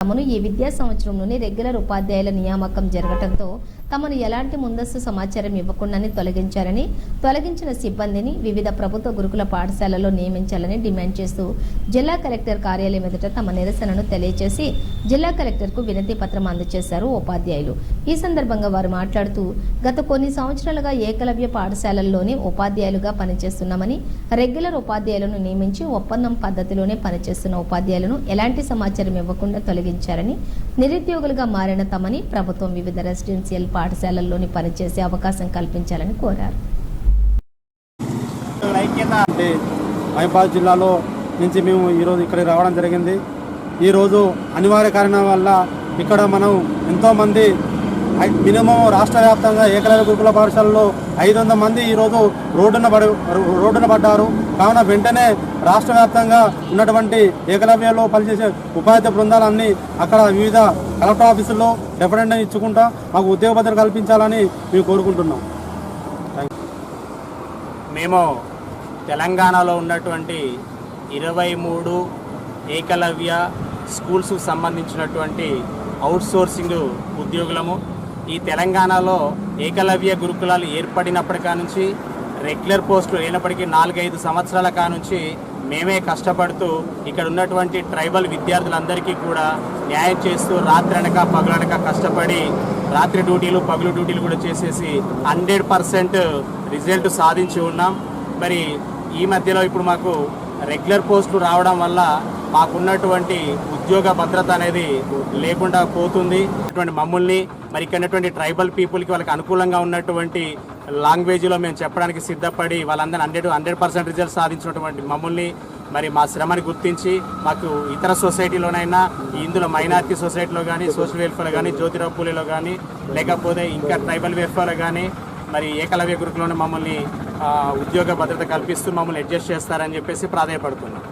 తమను ఈ విద్యా సంవత్సరంలోనే రెగ్యులర్ ఉపాధ్యాయుల నియామకం జరగటంతో తమను ఎలాంటి ముందస్తు సమాచారం ఇవ్వకుండానే తొలగించారని తొలగించిన సిబ్బందిని వివిధ ప్రభుత్వ గురుకుల పాఠశాలలో నియమించాలని డిమాండ్ చేస్తూ జిల్లా కలెక్టర్ కార్యాలయం ఎదుట తమ నిరసనను తెలియజేసి జిల్లా కలెక్టర్కు వినతి పత్రం అందజేశారు ఉపాధ్యాయులు. ఈ సందర్భంగా వారు మాట్లాడుతూ గత కొన్ని సంవత్సరాలుగా ఏకలవ్య పాఠశాలల్లోనే ఉపాధ్యాయులుగా పనిచేస్తున్నామని రెగ్యులర్ ఉపాధ్యాయులను నియమించి ఒప్పందం పద్ధతిలోనే పనిచేస్తున్న ఉపాధ్యాయులను ఎలాంటి సమాచారం ఇవ్వకుండా తొలగించారని నిరుద్యోగులుగా మారిన తమని ప్రభుత్వం వివిధ రెసిడెన్షియల్ పాఠశాలల్లోని పనిచేసే అవకాశం కల్పించాలని కోరారు. హైదరాబాద్ జిల్లాలో నుంచి మేము ఈరోజు ఇక్కడ రావడం జరిగింది. ఈరోజు అనివార్య కారణం వల్ల ఇక్కడ మనం ఎంతోమంది మినిమం రాష్ట్ర వ్యాప్తంగా ఏకలవ్య గురుకుల పాఠశాలలో ఐదు వందల మంది ఈరోజు రోడ్డున పడి రోడ్డున పడ్డారు. కావున వెంటనే రాష్ట్ర వ్యాప్తంగా ఉన్నటువంటి ఏకలవ్యలో పనిచేసే ఉపాధ్యాయ బృందాలన్నీ అక్కడ వివిధ కలెక్టర్ ఆఫీసుల్లో రెఫరెండం ఇచ్చుకుంటా మాకు ఉద్యోగ భద్రత కల్పించాలని మేము కోరుకుంటున్నాం. మేము తెలంగాణలో ఉన్నటువంటి ఇరవై మూడు ఏకలవ్య స్కూల్స్కు సంబంధించినటువంటి అవుట్సోర్సింగ్ ఉద్యోగులము. ఈ తెలంగాణలో ఏకలవ్య గురుకులాలు ఏర్పడినప్పటికా నుంచి రెగ్యులర్ పోస్టులు లేనప్పటికీ నాలుగైదు సంవత్సరాల కానుంచి మేమే కష్టపడుతూ ఇక్కడ ఉన్నటువంటి ట్రైబల్ విద్యార్థులందరికీ కూడా న్యాయం చేస్తూ రాత్రనక పగలనక కష్టపడి రాత్రి డ్యూటీలు పగులు డ్యూటీలు కూడా చేసేసి హండ్రెడ్ పర్సెంట్ రిజల్ట్ సాధించి ఉన్నాం. మరి ఈ మధ్యలో ఇప్పుడు మాకు రెగ్యులర్ పోస్టులు రావడం వల్ల మాకున్నటువంటి ఉద్యోగ భద్రత అనేది లేకుండా పోతుంది. అటువంటి మమ్మల్ని మరి ఇక్కడ ట్రైబల్ పీపుల్కి వాళ్ళకి అనుకూలంగా ఉన్నటువంటి లాంగ్వేజ్లో మేము చెప్పడానికి సిద్ధపడి వాళ్ళందరూ హండ్రెడ్ హండ్రెడ్ పర్సెంట్ రిజల్ట్ సాధించినటువంటి మమ్మల్ని మరి మా శ్రమని గుర్తించి మాకు ఇతర సొసైటీలోనైనా ఇందులో మైనార్టీ సొసైటీలో కానీ సోషల్ వెల్ఫేర్లో కానీ జ్యోతిరావు పూలేలో కానీ లేకపోతే ఇంకా ట్రైబల్ వెల్ఫేర్లో కానీ మరి ఏకలవ్య గురుకులోనే మమ్మల్ని ఉద్యోగ భద్రత కల్పిస్తూ మమ్మల్ని అడ్జస్ట్ చేస్తారని చెప్పేసి ప్రాధాయపడుతున్నాం.